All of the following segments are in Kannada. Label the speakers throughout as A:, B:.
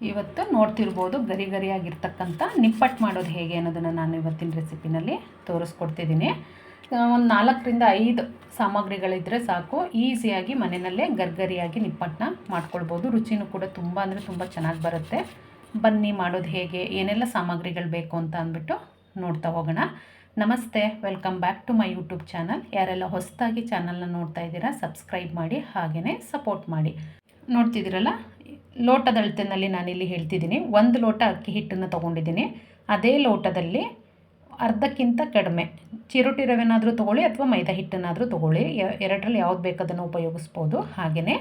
A: ಇವತ್ತು ನೋಡ್ತಿರ್ಬೋದು, ಗರಿ ಗರಿಯಾಗಿರ್ತಕ್ಕಂಥ ನಿಪ್ಪಟ್ಟು ಮಾಡೋದು ಹೇಗೆ ಅನ್ನೋದನ್ನು ನಾನು ಇವತ್ತಿನ ರೆಸಿಪಿನಲ್ಲಿ ತೋರಿಸ್ಕೊಡ್ತಿದ್ದೀನಿ. ಒಂದು ನಾಲ್ಕರಿಂದ ಐದು ಸಾಮಗ್ರಿಗಳಿದ್ದರೆ ಸಾಕು. ಈಸಿಯಾಗಿ ಮನೆಯಲ್ಲೇ ಗರ್ಗರಿಯಾಗಿ ನಿಪ್ಪಟ್ಟನ್ನ ಮಾಡ್ಕೊಳ್ಬೋದು. ರುಚಿನೂ ಕೂಡ ತುಂಬ ಅಂದರೆ ತುಂಬ ಚೆನ್ನಾಗಿ ಬರುತ್ತೆ. ಬನ್ನಿ ಮಾಡೋದು ಹೇಗೆ, ಏನೆಲ್ಲ ಸಾಮಗ್ರಿಗಳು ಬೇಕು ಅಂತ ಅಂದ್ಬಿಟ್ಟು ನೋಡ್ತಾ ಹೋಗೋಣ. ನಮಸ್ತೆ, welcome back to my YouTube channel. ಯಾರೆಲ್ಲ ಹೊಸದಾಗಿ ಚಾನಲ್ನ ನೋಡ್ತಾ ಇದ್ದೀರಾ, ಸಬ್ಸ್ಕ್ರೈಬ್ ಮಾಡಿ ಹಾಗೆಯೇ ಸಪೋರ್ಟ್ ಮಾಡಿ. ನೋಡ್ತಿದ್ದೀರಲ್ಲ ಲೋಟದ ನಾನಿಲ್ಲಿ ಹೇಳ್ತಿದ್ದೀನಿ. ಒಂದು ಲೋಟ ಅಕ್ಕಿ ಹಿಟ್ಟನ್ನು ತೊಗೊಂಡಿದ್ದೀನಿ. ಅದೇ ಲೋಟದಲ್ಲಿ ಅರ್ಧಕ್ಕಿಂತ ಕಡಿಮೆ ಚಿರೋಟಿ ರವೆನಾದರೂ ತೊಗೊಳ್ಳಿ ಅಥವಾ ಮೈದಾ ಹಿಟ್ಟನ್ನಾದರೂ ತೊಗೊಳ್ಳಿ. ಎರಡರಲ್ಲಿ ಯಾವ್ದು ಬೇಕದನ್ನು ಉಪಯೋಗಿಸ್ಬೋದು. ಹಾಗೆಯೇ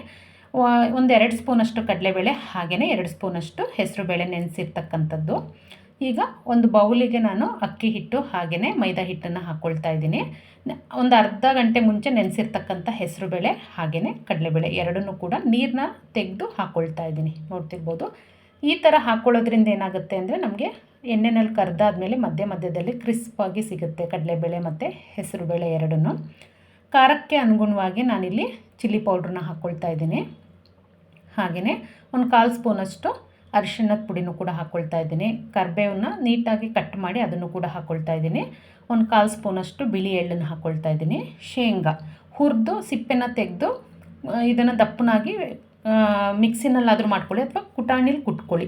A: ಒಂದು ಎರಡು ಸ್ಪೂನಷ್ಟು ಕಡಲೆಬೇಳೆ ಹಾಗೆಯೇ ಎರಡು ಸ್ಪೂನಷ್ಟು ಹೆಸರುಬೇಳೆ ನೆನೆಸಿರ್ತಕ್ಕಂಥದ್ದು. ಈಗ ಒಂದು ಬೌಲಿಗೆ ನಾನು ಅಕ್ಕಿ ಹಿಟ್ಟು ಹಾಗೆಯೇ ಮೈದಾ ಹಿಟ್ಟನ್ನು ಹಾಕ್ಕೊಳ್ತಾ ಇದ್ದೀನಿ. ಒಂದು ಅರ್ಧ ಗಂಟೆ ಮುಂಚೆ ನೆನೆಸಿರ್ತಕ್ಕಂಥ ಹೆಸರುಬೇಳೆ ಹಾಗೆಯೇ ಕಡಲೆಬೇಳೆ ಎರಡನ್ನೂ ಕೂಡ ನೀರನ್ನ ತೆಗೆದು ಹಾಕ್ಕೊಳ್ತಾ ಇದ್ದೀನಿ. ನೋಡ್ತಿರ್ಬೋದು. ಈ ಥರ ಹಾಕ್ಕೊಳ್ಳೋದ್ರಿಂದ ಏನಾಗುತ್ತೆ ಅಂದರೆ ನಮಗೆ ಎಣ್ಣೆನಲ್ಲಿ ಕರೆದಾದ್ಮೇಲೆ ಮಧ್ಯ ಮಧ್ಯದಲ್ಲಿ ಕ್ರಿಸ್ಪಾಗಿ ಸಿಗುತ್ತೆ ಕಡಲೆಬೇಳೆ ಮತ್ತು ಹೆಸರುಬೇಳೆ ಎರಡನ್ನೂ. ಖಾರಕ್ಕೆ ಅನುಗುಣವಾಗಿ ನಾನಿಲ್ಲಿ ಚಿಲ್ಲಿ ಪೌಡ್ರನ್ನ ಹಾಕ್ಕೊಳ್ತಾ ಇದ್ದೀನಿ. ಹಾಗೆಯೇ ಒಂದು ಕಾಲು ಸ್ಪೂನಷ್ಟು ಅರಿಶಿಣದ ಪುಡಿನೂ ಕೂಡ ಹಾಕ್ಕೊಳ್ತಾ ಇದ್ದೀನಿ. ಕರಿಬೇವನ್ನ ನೀಟಾಗಿ ಕಟ್ ಮಾಡಿ ಅದನ್ನು ಕೂಡ ಹಾಕ್ಕೊಳ್ತಾ ಇದ್ದೀನಿ. ಒಂದು ಕಾಲು ಸ್ಪೂನಷ್ಟು ಬಿಳಿ ಎಳ್ಳನ್ನು ಹಾಕ್ಕೊಳ್ತಾ ಇದ್ದೀನಿ. ಶೇಂಗಾ ಹುರಿದು, ಸಿಪ್ಪೆನ ತೆಗೆದು ಇದನ್ನು ದಪ್ಪನಾಗಿ ಮಿಕ್ಸಿನಲ್ಲಾದರೂ ಮಾಡ್ಕೊಳ್ಳಿ ಅಥವಾ ಕುಟಾಣಿಲಿ ಕುಟ್ಕೊಳ್ಳಿ.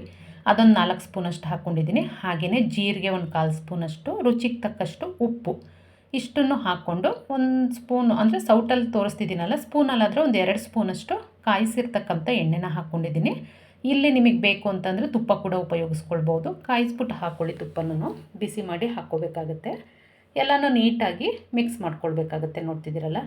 A: ಅದೊಂದು ನಾಲ್ಕು ಸ್ಪೂನಷ್ಟು ಹಾಕ್ಕೊಂಡಿದ್ದೀನಿ ಹಾಗೆಯೇ ಜೀರಿಗೆ ಒಂದು ಕಾಲು ಸ್ಪೂನಷ್ಟು, ರುಚಿಗೆ ತಕ್ಕಷ್ಟು ಉಪ್ಪು ಇಷ್ಟನ್ನು ಹಾಕ್ಕೊಂಡು ಒಂದು ಸ್ಪೂನು, ಅಂದರೆ ಸೌಟಲ್ಲಿ ತೋರಿಸ್ತಿದ್ದೀನಲ್ಲ, ಸ್ಪೂನಲ್ಲಾದರೆ ಒಂದು ಎರಡು ಸ್ಪೂನಷ್ಟು ಕಾಯಿಸಿರ್ತಕ್ಕಂಥ ಎಣ್ಣೆನ ಹಾಕ್ಕೊಂಡಿದ್ದೀನಿ ಇಲ್ಲಿ ನಿಮಗೆ ಬೇಕು ಅಂತಂದರೆ ತುಪ್ಪ ಕೂಡ ಉಪಯೋಗಿಸ್ಕೊಳ್ಬೋದು. ಕಾಯಿಸ್ಬಿಟ್ಟು ಹಾಕ್ಕೊಳ್ಳಿ ತುಪ್ಪನೂ ಬಿಸಿ ಮಾಡಿ ಹಾಕ್ಕೋಬೇಕಾಗತ್ತೆ. ಎಲ್ಲನೂ ನೀಟಾಗಿ ಮಿಕ್ಸ್ ಮಾಡ್ಕೊಳ್ಬೇಕಾಗತ್ತೆ ನೋಡ್ತಿದ್ದೀರಲ್ಲ?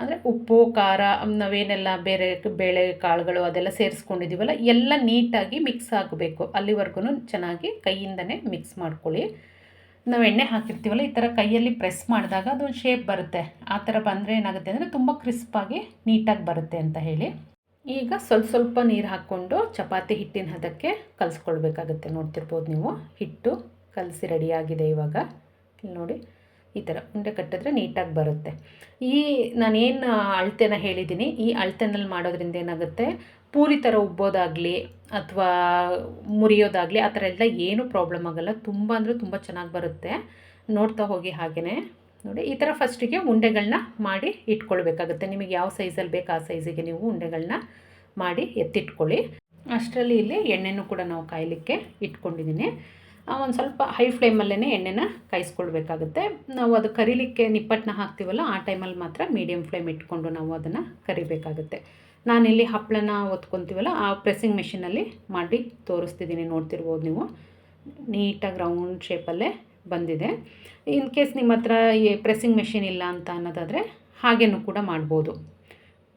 A: ಅಂದರೆ ಉಪ್ಪು, ಖಾರ, ನಾವೇನೆಲ್ಲ ಬೇರೆ ಬೇಳೆ ಕಾಳುಗಳು ಅದೆಲ್ಲ ಸೇರಿಸ್ಕೊಂಡಿದ್ದೀವಲ್ಲ, ಎಲ್ಲ ನೀಟಾಗಿ ಮಿಕ್ಸ್ ಆಗಬೇಕು. ಅಲ್ಲಿವರೆಗೂ ಚೆನ್ನಾಗಿ ಕೈಯಿಂದನೇ ಮಿಕ್ಸ್ ಮಾಡ್ಕೊಳ್ಳಿ. ನಾವು ಎಣ್ಣೆ ಹಾಕಿರ್ತೀವಲ್ಲ, ಈ ಥರ ಕೈಯಲ್ಲಿ ಪ್ರೆಸ್ ಮಾಡಿದಾಗ ಅದೊಂದು ಶೇಪ್ ಬರುತ್ತೆ. ಆ ಥರ ಬಂದರೆ ಏನಾಗುತ್ತೆ ಅಂದರೆ ತುಂಬ ಕ್ರಿಸ್ಪಾಗಿ ನೀಟಾಗಿ ಬರುತ್ತೆ ಅಂತ ಹೇಳಿ. ಈಗ ಸ್ವಲ್ಪ ಸ್ವಲ್ಪ ನೀರು ಹಾಕ್ಕೊಂಡು ಚಪಾತಿ ಹಿಟ್ಟಿನ ಹದಕ್ಕೆ ಕಲಿಸ್ಕೊಳ್ಬೇಕಾಗುತ್ತೆ. ನೋಡ್ತಿರ್ಬೋದು ನೀವು. ಹಿಟ್ಟು ಕಲಸಿ ರೆಡಿಯಾಗಿದೆ ಇವಾಗ. ಇಲ್ಲಿ ನೋಡಿ, ಈ ಥರ ಉಂಡೆ ಕಟ್ಟಿದ್ರೆ ನೀಟಾಗಿ ಬರುತ್ತೆ. ಈ ನಾನೇನು ಅಳತೆನ ಹೇಳಿದ್ದೀನಿ, ಈ ಅಳತೆನಲ್ಲಿ ಮಾಡೋದ್ರಿಂದ ಏನಾಗುತ್ತೆ? ಪೂರಿ ಥರ ಉಬ್ಬೋದಾಗಲಿ ಅಥವಾ ಮುರಿಯೋದಾಗಲಿ ಆ ಥರ ಎಲ್ಲ ಏನೂ ಪ್ರಾಬ್ಲಮ್ ಆಗೋಲ್ಲ. ತುಂಬ ಅಂದರೆ ತುಂಬ ಚೆನ್ನಾಗಿ ಬರುತ್ತೆ. ನೋಡ್ತಾ ಹೋಗಿ ಹಾಗೆಯೇ ನೋಡಿ, ಈ ಥರ ಫಸ್ಟಿಗೆ ಉಂಡೆಗಳನ್ನ ಮಾಡಿ ಇಟ್ಕೊಳ್ಬೇಕಾಗುತ್ತೆ. ನಿಮಗೆ ಯಾವ ಸೈಜಲ್ಲಿ ಬೇಕು ಆ ಸೈಜಿಗೆ ನೀವು ಉಂಡೆಗಳನ್ನ ಮಾಡಿ ಎತ್ತಿಟ್ಕೊಳ್ಳಿ. ಅಷ್ಟರಲ್ಲಿ ಇಲ್ಲಿ ಎಣ್ಣೆನೂ ಕೂಡ ನಾವು ಕಾಯಲಿಕ್ಕೆ ಇಟ್ಕೊಂಡಿದ್ದೀನಿ ಒಂದು ಸ್ವಲ್ಪ ಹೈ ಫ್ಲೇಮಲ್ಲೇ ಎಣ್ಣೆನ ಕಾಯಿಸ್ಕೊಳ್ಬೇಕಾಗುತ್ತೆ. ನಾವು ಅದು ಕರಿಲಿಕ್ಕೆ ನಿಪ್ಪಟ್ಟನ್ನ ಹಾಕ್ತೀವಲ್ಲ, ಆ ಟೈಮಲ್ಲಿ ಮಾತ್ರ ಮೀಡಿಯಮ್ ಫ್ಲೇಮ್ ಇಟ್ಕೊಂಡು ನಾವು ಅದನ್ನು ಕರಿಬೇಕಾಗುತ್ತೆ. ನಾನಿಲ್ಲಿ ಹಪ್ಪಳನ ಒತ್ಕೊತೀವಲ್ಲ, ಆ ಪ್ರೆಸ್ಸಿಂಗ್ ಮೆಷಿನಲ್ಲಿ ಮಾಡಿ ತೋರಿಸ್ತಿದ್ದೀನಿ ನೋಡ್ತಿರ್ಬೋದು ನೀವು. ನೀಟಾಗಿ ರೌಂಡ್ ಶೇಪಲ್ಲೇ ಬಂದಿದೆ. ಇನ್ ಕೇಸ್ ನಿಮ್ಮ ಹತ್ರ ಈ ಪ್ರೆಸ್ಸಿಂಗ್ ಮೆಷಿನ್ ಇಲ್ಲ ಅಂತ ಅನ್ನೋದಾದರೆ ಹಾಗೇನೂ ಕೂಡ ಮಾಡ್ಬೋದು.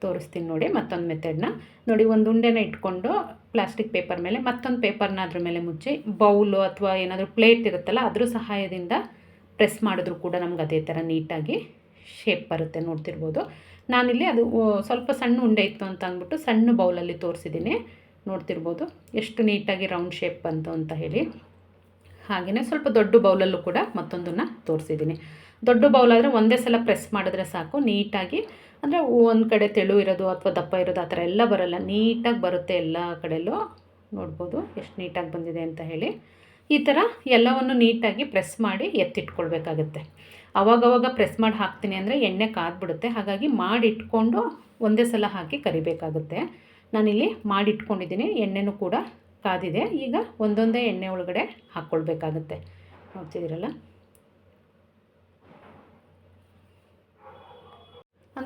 A: ತೋರಿಸ್ತೀನಿ ನೋಡಿ ಮತ್ತೊಂದು ಮೆಥಡ್ನ ನೋಡಿ, ಒಂದು ಉಂಡೆನ ಇಟ್ಕೊಂಡು ಪ್ಲಾಸ್ಟಿಕ್ ಪೇಪರ್ ಮೇಲೆ, ಮತ್ತೊಂದು ಪೇಪರ್ನ ಅದ್ರ ಮೇಲೆ ಮುಚ್ಚಿ ಬೌಲು ಅಥವಾ ಏನಾದರೂ ಪ್ಲೇಟ್ ಇರುತ್ತಲ್ಲ, ಅದ್ರ ಸಹಾಯದಿಂದ ಪ್ರೆಸ್ ಮಾಡಿದ್ರು ಕೂಡ ನಮ್ಗೆ ಅದೇ ಥರ ನೀಟಾಗಿ ಶೇಪ್ ಬರುತ್ತೆ, ನೋಡ್ತಿರ್ಬೋದು. ನಾನಿಲ್ಲಿ ಅದು ಸ್ವಲ್ಪ ಸಣ್ಣ ಉಂಡೆ ಇತ್ತು ಅಂತ ಅಂದ್ಬಿಟ್ಟು ಸಣ್ಣ ಬೌಲಲ್ಲಿ ತೋರಿಸಿದ್ದೀನಿ. ನೋಡ್ತಿರ್ಬೋದು. ಎಷ್ಟು ನೀಟಾಗಿ ರೌಂಡ್ ಶೇಪ್ ಬಂತು ಅಂತ ಹೇಳಿ. ಹಾಗೆಯೇ ಸ್ವಲ್ಪ ದೊಡ್ಡ ಬೌಲಲ್ಲೂ ಕೂಡ ಮತ್ತೊಂದನ್ನು ತೋರಿಸಿದ್ದೀನಿ. ದೊಡ್ಡ ಬೌಲಾದರೆ ಒಂದೇ ಸಲ ಪ್ರೆಸ್ ಮಾಡಿದ್ರೆ ಸಾಕು. ನೀಟಾಗಿ, ಅಂದರೆ ಒಂದು ಕಡೆ ತೆಳು ಇರೋದು ಅಥವಾ ದಪ್ಪ ಇರೋದು ಆ ಥರ ಎಲ್ಲ ಬರಲ್ಲ. ನೀಟಾಗಿ ಬರುತ್ತೆ ಎಲ್ಲ ಕಡೆಯಲ್ಲೂ. ನೋಡ್ಬೋದು ಎಷ್ಟು ನೀಟಾಗಿ ಬಂದಿದೆ ಅಂತ ಹೇಳಿ. ಈ ಥರ ಎಲ್ಲವನ್ನು ನೀಟಾಗಿ ಪ್ರೆಸ್ ಮಾಡಿ ಎತ್ತಿಟ್ಕೊಳ್ಬೇಕಾಗತ್ತೆ. ಅವಾಗವಾಗ ಪ್ರೆಸ್ ಮಾಡಿ ಹಾಕ್ತೀನಿ ಅಂದರೆ ಎಣ್ಣೆ ಕಾದ್ಬಿಡುತ್ತೆ. ಹಾಗಾಗಿ ಮಾಡಿಟ್ಕೊಂಡು ಒಂದೇ ಸಲ ಹಾಕಿ ಕರಿಬೇಕಾಗುತ್ತೆ. ನಾನಿಲ್ಲಿ ಮಾಡಿಟ್ಕೊಂಡಿದ್ದೀನಿ, ಎಣ್ಣೆನೂ ಕೂಡ ಕಾದಿದೆ. ಈಗ ಒಂದೊಂದೇ ಎಣ್ಣೆ ಒಳಗಡೆ ಹಾಕ್ಕೊಳ್ಬೇಕಾಗುತ್ತೆ. ನೋಡ್ತಿದ್ದೀರಲ್ಲ?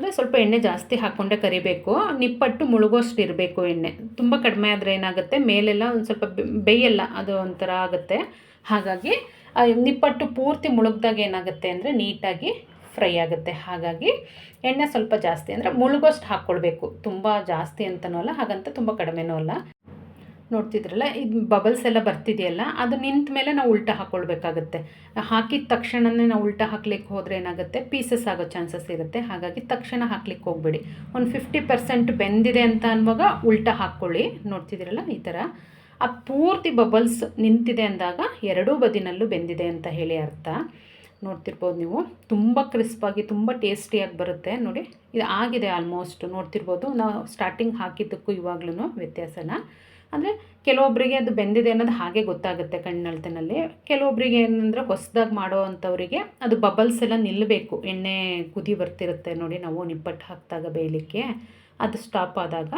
A: ಅಂದರೆ ಸ್ವಲ್ಪ ಎಣ್ಣೆ ಜಾಸ್ತಿ ಹಾಕ್ಕೊಂಡೆ ಕರಿಬೇಕು. ನಿಪ್ಪಟ್ಟು ಮುಳುಗೋಷ್ಟು ಇರಬೇಕು ಎಣ್ಣೆ. ತುಂಬ ಕಡಿಮೆ ಆದರೆ ಏನಾಗುತ್ತೆ? ಮೇಲೆಲ್ಲ ಒಂದು ಸ್ವಲ್ಪ ಬೇಯಲ್ಲ ಅದು ಒಂಥರ ಆಗುತ್ತೆ. ಹಾಗಾಗಿ ನಿಪ್ಪಟ್ಟು ಪೂರ್ತಿ ಮುಳುಗ್ದಾಗ ಏನಾಗುತ್ತೆ ಅಂದರೆ ನೀಟಾಗಿ ಫ್ರೈ ಆಗುತ್ತೆ. ಹಾಗಾಗಿ, ಎಣ್ಣೆ ಸ್ವಲ್ಪ ಜಾಸ್ತಿ ಅಂದರೆ ಮುಳುಗೋಷ್ಟು ಹಾಕ್ಕೊಳ್ಬೇಕು ತುಂಬ ಜಾಸ್ತಿ ಅಂತನೂ ಅಲ್ಲ, ಹಾಗಂತ ತುಂಬ ಕಡಿಮೆನೂ ಅಲ್ಲ. ನೋಡ್ತಿದ್ರಲ್ಲ, ಇದು ಬಬಲ್ಸ್ ಎಲ್ಲ ಬರ್ತಿದೆಯಲ್ಲ, ಅದು ನಿಂತ ಮೇಲೆ ನಾವು ಉಲ್ಟಾ ಹಾಕ್ಕೊಳ್ಬೇಕಾಗತ್ತೆ ಹಾಕಿದ ತಕ್ಷಣವೇ ನಾವು ಉಲ್ಟಾ ಹಾಕ್ಲಿಕ್ಕೆ ಹೋದರೆ ಏನಾಗುತ್ತೆ? ಪೀಸಸ್ ಆಗೋ ಚಾನ್ಸಸ್ ಇರುತ್ತೆ. ಹಾಗಾಗಿ ತಕ್ಷಣ ಹಾಕ್ಲಿಕ್ಕೆ ಹೋಗಬೇಡಿ. ಒಂದು ಫಿಫ್ಟಿ ಪರ್ಸೆಂಟ್ ಬೆಂದಿದೆ ಅಂತ ಅನ್ನುವಾಗ ಉಲ್ಟಾ ಹಾಕ್ಕೊಳ್ಳಿ. ನೋಡ್ತಿದ್ದೀರಲ್ಲ, ಈ ಥರ. ಆ ಪೂರ್ತಿ ಬಬಲ್ಸ್ ನಿಂತಿದೆ ಅಂದಾಗ ಎರಡೂ ಬದಿನಲ್ಲೂ ಬೆಂದಿದೆ ಅಂತ ಹೇಳಿ ಅರ್ಥ. ನೋಡ್ತಿರ್ಬೋದು ನೀವು. ತುಂಬ ಕ್ರಿಸ್ಪಾಗಿ, ತುಂಬ ಟೇಸ್ಟಿಯಾಗಿ ಬರುತ್ತೆ. ನೋಡಿ, ಇದು ಆಗಿದೆ ಆಲ್ಮೋಸ್ಟ್. ನೋಡ್ತಿರ್ಬೋದು, ನಾವು ಸ್ಟಾರ್ಟಿಂಗ್ ಹಾಕಿದ್ದಕ್ಕೂ ಇವಾಗ್ಲೂ ವ್ಯತ್ಯಾಸನ. ಅಂದರೆ ಕೆಲವೊಬ್ಬರಿಗೆ ಅದು ಬೆಂದಿದೆ ಅನ್ನೋದು ಹಾಗೆ ಗೊತ್ತಾಗುತ್ತೆ ಕಣ್ಣಳ್ತಿನಲ್ಲಿ. ಕೆಲವೊಬ್ಬರಿಗೆ ಏನಂದರೆ ಹೊಸದಾಗಿ ಮಾಡೋ ಅಂಥವರಿಗೆ ಅದು ಬಬಲ್ಸ್ ಎಲ್ಲ ನಿಲ್ಲಬೇಕು ಎಣ್ಣೆ ಕುದಿ ಬರ್ತಿರುತ್ತೆ ನೋಡಿ ನಾವು ನಿಪ್ಪಟ್ಟು ಹಾಕಿದಾಗ ಬೇಯಲಿಕ್ಕೆ. ಅದು ಸ್ಟಾಪ್ ಆದಾಗ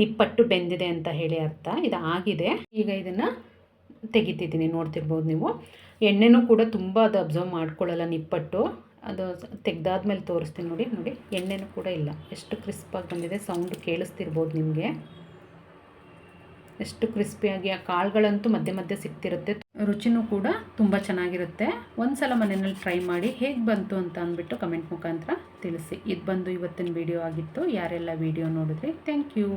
A: ನಿಪ್ಪಟ್ಟು ಬೆಂದಿದೆ ಅಂತ ಹೇಳಿ ಅರ್ಥ. ಇದು ಆಗಿದೆ. ಈಗ ಇದನ್ನು ತೆಗಿತಿದ್ದೀನಿ, ನೋಡ್ತಿರ್ಬೋದು ನೀವು. ಎಣ್ಣೆನೂ ಕೂಡ ತುಂಬ ಅದು ಅಬ್ಸರ್ವ್ ಮಾಡ್ಕೊಳ್ಳಲ್ಲ ನಿಪ್ಪಟ್ಟು. ಅದು ತೆಗ್ದಾದ್ಮೇಲೆ ತೋರಿಸ್ತೀನಿ ನೋಡಿ ನೋಡಿ. ಎಣ್ಣೆನೂ ಕೂಡ ಇಲ್ಲ. ಎಷ್ಟು ಕ್ರಿಸ್ಪಾಗಿ ಬಂದಿದೆ ಸೌಂಡ್ ಕೇಳಿಸ್ತಿರ್ಬೋದು ನಿಮಗೆ. ಎಷ್ಟು ಕ್ರಿಸ್ಪಿಯಾಗಿ ಆ ಕಾಳುಗಳಂತೂ ಮಧ್ಯೆ ಮಧ್ಯೆ ಸಿಗ್ತಿರುತ್ತೆ ರುಚಿನೂ ಕೂಡ ತುಂಬ ಚೆನ್ನಾಗಿರುತ್ತೆ. ಒಂದು ಸಲ ಮನೆಯಲ್ಲಿ ಟ್ರೈ ಮಾಡಿ ಹೇಗೆ ಬಂತು ಅಂತ ಅಂದ್ಬಿಟ್ಟು ಕಮೆಂಟ್ ಮುಖಾಂತರ ತಿಳಿಸಿ. ಇದು ಬಂದು ಇವತ್ತಿನ ವಿಡಿಯೋ ಆಗಿತ್ತು. ಯಾರೆಲ್ಲ ವಿಡಿಯೋ ನೋಡಿದ್ರಿ? Thank you